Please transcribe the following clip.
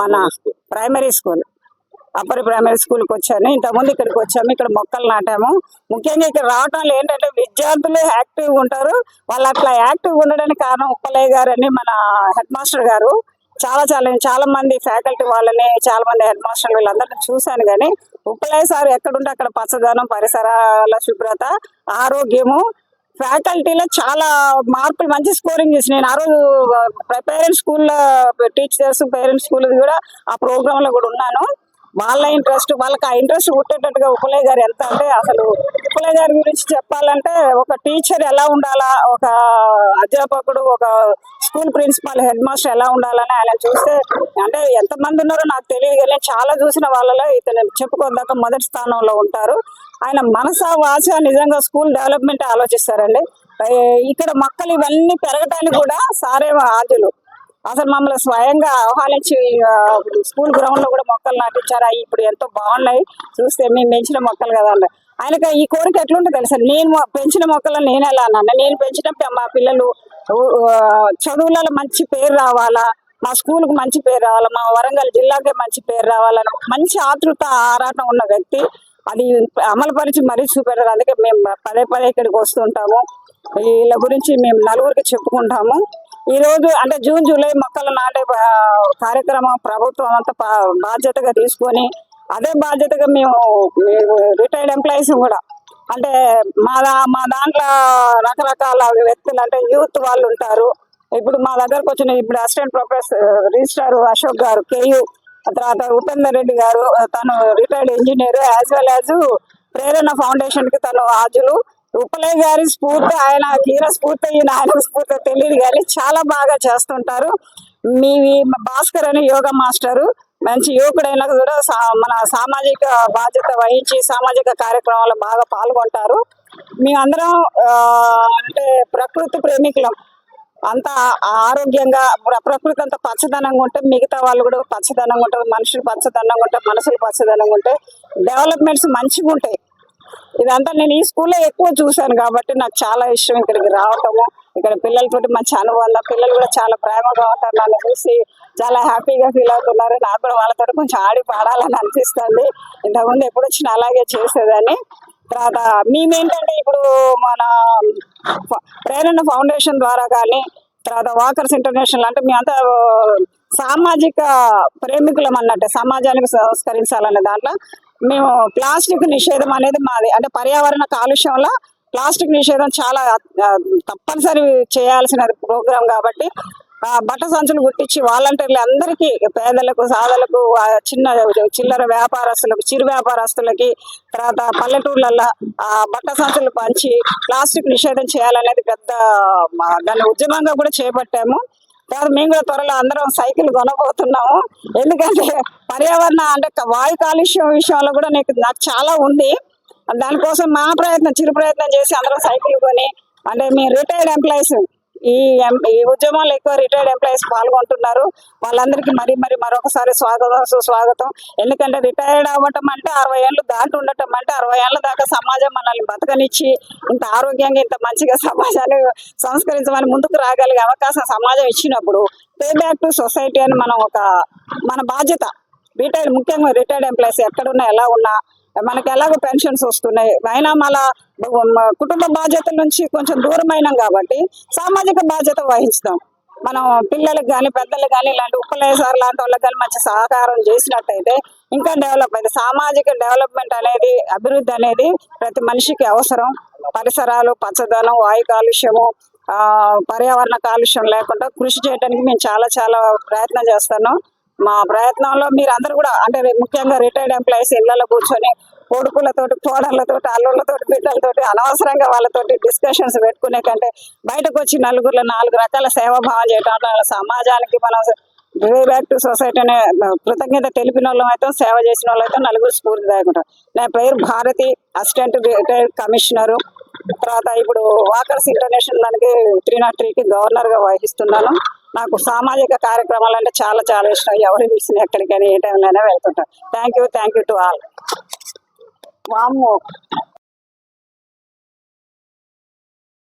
మన primary school upper primary స్కూల్కి వచ్చాను. ఇంతకుముందు ఇక్కడికి వచ్చాము. ఇక్కడ మొక్కలు నాటాము. ముఖ్యంగా ఇక్కడ రావటంలో ఏంటంటే విద్యార్థులు యాక్టివ్గా ఉంటారు. వాళ్ళు అట్లా యాక్టివ్గా ఉండడానికి కారణం ఉప్పలయ్య గారు అని మన హెడ్ మాస్టర్ గారు. చాలా చాలా చాలా మంది ఫ్యాకల్టీ వాళ్ళని చాలా మంది హెడ్ మాస్టర్ వీళ్ళందరినీ చూశాను కానీ ఉప్పలయ్య సార్ ఎక్కడుంటే అక్కడ పచ్చదనం పరిసరాల శుభ్రత ఆరోగ్యము ఫ్యాకల్టీలో చాలా మార్పులు మంచి స్కోరింగ్ చేసి నేను ఆ రోజు పేరెంట్స్ స్కూల్లో టీచర్స్ పేరెంట్స్ స్కూల్ కూడా ఆ ప్రోగ్రాంలో కూడా ఉన్నాను. వాళ్ళ ఇంట్రెస్ట్ వాళ్ళకి ఆ ఇంట్రెస్ట్ పుట్టేటట్టుగా ఉపలయ్య గారు ఎంత అంటే అసలు ఉపలయ్య గారి గురించి చెప్పాలంటే ఒక టీచర్ ఎలా ఉండాలా ఒక అధ్యాపకుడు ఒక స్కూల్ ప్రిన్సిపాల్ హెడ్ మాస్టర్ ఎలా ఉండాలని ఆయన చూస్తే అంటే ఎంతమంది ఉన్నారో నాకు తెలియదు కానీ చాలా చూసిన వాళ్ళలో ఇతను చెప్పుకోదాకా మొదటి స్థానంలో ఉంటారు. ఆయన మనస వాచ నిజంగా స్కూల్ డెవలప్మెంట్ ఆలోచిస్తారండి. ఇక్కడ మొక్కలు ఇవన్నీ పెరగటానికి కూడా సారే ఆదులు అసలు మమ్మల్ని స్వయంగా ఆహ్వానించి స్కూల్ గ్రౌండ్లో కూడా మొక్కలు నాటించారు. అవి ఇప్పుడు ఎంతో బాగున్నాయి. చూస్తే మేము పెంచిన మొక్కలు కదా ఆయనకి ఈ కోరిక ఎట్లుంటుంది తెలుసా? నేను పెంచిన మొక్కలను నేను ఎలా అన్నాను నేను పెంచినప్పుడు మా పిల్లలు చదువులలో మంచి పేరు రావాలా? మా స్కూల్కి మంచి పేరు రావాలా? మా వరంగల్ జిల్లాకే మంచి పేరు రావాలని మంచి ఆతృత ఆరాటం ఉన్న వ్యక్తి. అది అమలుపరిచి మరీ చూపెడతారు అందుకే మేము పదే పదే ఇక్కడికి వస్తుంటాము. వీళ్ళ గురించి మేము నలుగురికి చెప్పుకుంటాము. ఈరోజు అంటే జూన్ జూలై మొక్కలు నాటే కార్యక్రమం ప్రభుత్వం అంతా పా- బాధ్యతగా తీసుకొని అదే బాధ్యతగా మేము రిటైర్డ్ ఎంప్లాయీస్ కూడా. అంటే మా దా- మా దాంట్లో రకరకాల వ్యక్తులు అంటే యూత్ వాళ్ళు ఉంటారు. ఇప్పుడు మా దగ్గరకు వచ్చిన ఇప్పుడు assistant professor registrar Ashok garu Ku తర్వాత ఉపేందర్ రెడ్డి గారు తను retired engineer as well as Prerana ఫౌండేషన్కి తను హాజులు ఉప్పలే గారి స్ఫూర్తి ఆయన హీరో స్ఫూర్తి ఈయన ఆయన స్ఫూర్తి తెలియదు కానీ చాలా బాగా చేస్తుంటారు. మీ భాస్కర్ అని యోగా మాస్టరు మంచి యువకుడైనా కూడా సా- మన సామాజిక బాధ్యత వహించి సామాజిక కార్యక్రమాల్లో బాగా పాల్గొంటారు. మేమందరం అంటే ప్రకృతి ప్రేమికులం. అంత ఆరోగ్యంగా ప్ర- ప్రకృతి అంత పచ్చదనంగా ఉంటే మిగతా వాళ్ళు కూడా పచ్చదనంగా ఉంటారు మనుషులు పచ్చదనంగా ఉంటారు మనసులు పచ్చదనంగా ఉంటాయి. డెవలప్మెంట్స్ మంచిగా ఉంటాయి ఇదంతా నేను ఈ స్కూల్లో ఎక్కువ చూశాను కాబట్టి నాకు చాలా ఇష్టం ఇక్కడికి రావటము ఇక్కడ పిల్లలతోటి మంచి అనుబంధం పిల్లలు కూడా చాలా ప్రేమగా ఉంటారు నన్ను చూసి చాలా హ్యాపీగా ఫీల్ అవుతున్నారు. నాకు కూడా వాళ్ళతో కొంచెం ఆడి పాడాలని అనిపిస్తుంది. ఇంతకుముందు ఎప్పుడు వచ్చిన అలాగే చేసేదాన్ని. తర్వాత మేమేంటంటే ఇప్పుడు మన ప్రేరణ ఫౌండేషన్ ద్వారా కానీ తర్వాత వాకర్స్ ఇంటర్నేషనల్ అంటే మేమంతా సామాజిక ప్రేమికులం అన్నట్టు సమాజానికి సంస్కరించాలనే దాంట్లో మేము ప్లాస్టిక్ నిషేధం అనేది మాది అంటే పర్యావరణ కాలుష్యంలో ప్లాస్టిక్ నిషేధం చాలా తప్పనిసరి చేయాల్సిన ప్రోగ్రాం కాబట్టి బట్ట సంచులు గుట్టించి వాలంటీర్లు అందరికీ పేదలకు సాధలకు చిన్న చిల్లర వ్యాపారస్తులకు చిరు వ్యాపారస్తులకి తర్వాత పల్లెటూర్లలో ఆ బట్ట సంచులు పంచి ప్లాస్టిక్ నిషేధం చేయాలనేది పెద్ద దాన్ని ఉద్యమంగా కూడా చేపట్టాము. కాదు మేము కూడా త్వరలో అందరం సైకిల్ కొనబోతున్నాము. ఎందుకంటే పర్యావరణ అంటే వాయు కాలుష్యం విషయంలో కూడా నీకు నాకు చాలా ఉంది. దానికోసం మా ప్రయత్నం చిరు ప్రయత్నం చేసి అందరం సైకిల్ కొని అంటే మీ రిటైర్డ్ ఎంప్లాయీస్ ఈ ఈ ఉద్యమంలో ఎక్కువ రిటైర్డ్ ఎంప్లాయీస్ పాల్గొంటున్నారు. వాళ్ళందరికీ మరి మరి మరొకసారి స్వాగతం సుస్వాగతం. ఎందుకంటే రిటైర్డ్ అవ్వటం అంటే అరవై ఏళ్ళు దాటి ఉండటం అంటే అరవై ఏళ్ళ దాకా సమాజం మనల్ని బతకనిచ్చి ఇంత ఆరోగ్యంగా ఇంత మంచిగా సమాజాన్ని సంస్కరించమని ముందుకు రాగలిగే అవకాశం సమాజం ఇచ్చినప్పుడు పే బ్యాక్ టు సొసైటీ అని మనం ఒక మన బాధ్యత. రిటైర్డ్ ముఖ్యంగా రిటైర్డ్ ఎంప్లాయీస్ ఎక్కడున్నా ఎలా ఉన్నా మనకి ఎలాగో పెన్షన్స్ వస్తున్నాయి. అయినా మళ్ళా కుటుంబ బాధ్యతల నుంచి కొంచెం దూరమైనాం కాబట్టి సామాజిక బాధ్యత వహిస్తాం. మనం పిల్లలకు కానీ పెద్దలకు కానీ ఇలాంటి ఉప్పలయ్య సార్ లాంటి వాళ్ళకి కానీ మంచి సహకారం చేసినట్టయితే ఇంకా డెవలప్ అయితే సామాజిక డెవలప్మెంట్ అనేది అభివృద్ధి అనేది ప్రతి మనిషికి అవసరం. పరిసరాలు పచ్చదనం వాయు కాలుష్యము పర్యావరణ కాలుష్యం లేకుండా కృషి చేయడానికి మేము చాలా చాలా ప్రయత్నం చేస్తున్నాం. మా ప్రయత్నంలో మీరు అందరు కూడా అంటే ముఖ్యంగా రిటైర్డ్ ఎంప్లాయీస్ ఇళ్ళలో కూర్చొని కొడుకులతో కోడళ్ళతోటి అల్లుళ్ళతోటి బిడ్డలతోటి అనవసరంగా వాళ్ళతోటి డిస్కషన్స్ పెట్టుకునే కంటే బయటకు వచ్చి నలుగురిలో నాలుగు రకాల సేవాభావం చేయడం సమాజానికి మనం గివ్ బ్యాక్ టు సొసైటీ అనే కృతజ్ఞత తెలిపిన వాళ్ళం అయితే సేవ చేసిన వాళ్ళు అయితే నలుగురు స్ఫూర్తిదాయకుంటారు నా పేరు భారతి అసిస్టెంట్ రిటైర్డ్ కమిషనరు తర్వాత ఇప్పుడు వాకర్స్ ఇంటర్నేషనల్ దానికి త్రీ నాట్ త్రీకి గవర్నర్గా వహిస్తున్నాను. నాకు సామాజిక కార్యక్రమాలు అంటే చాలా చాలా ఇష్టం. ఎవరు పిలిచిన ఎక్కడికైనా ఏ టైంలోనే వెళ్తుంటాను. Thank you thank you to all వాము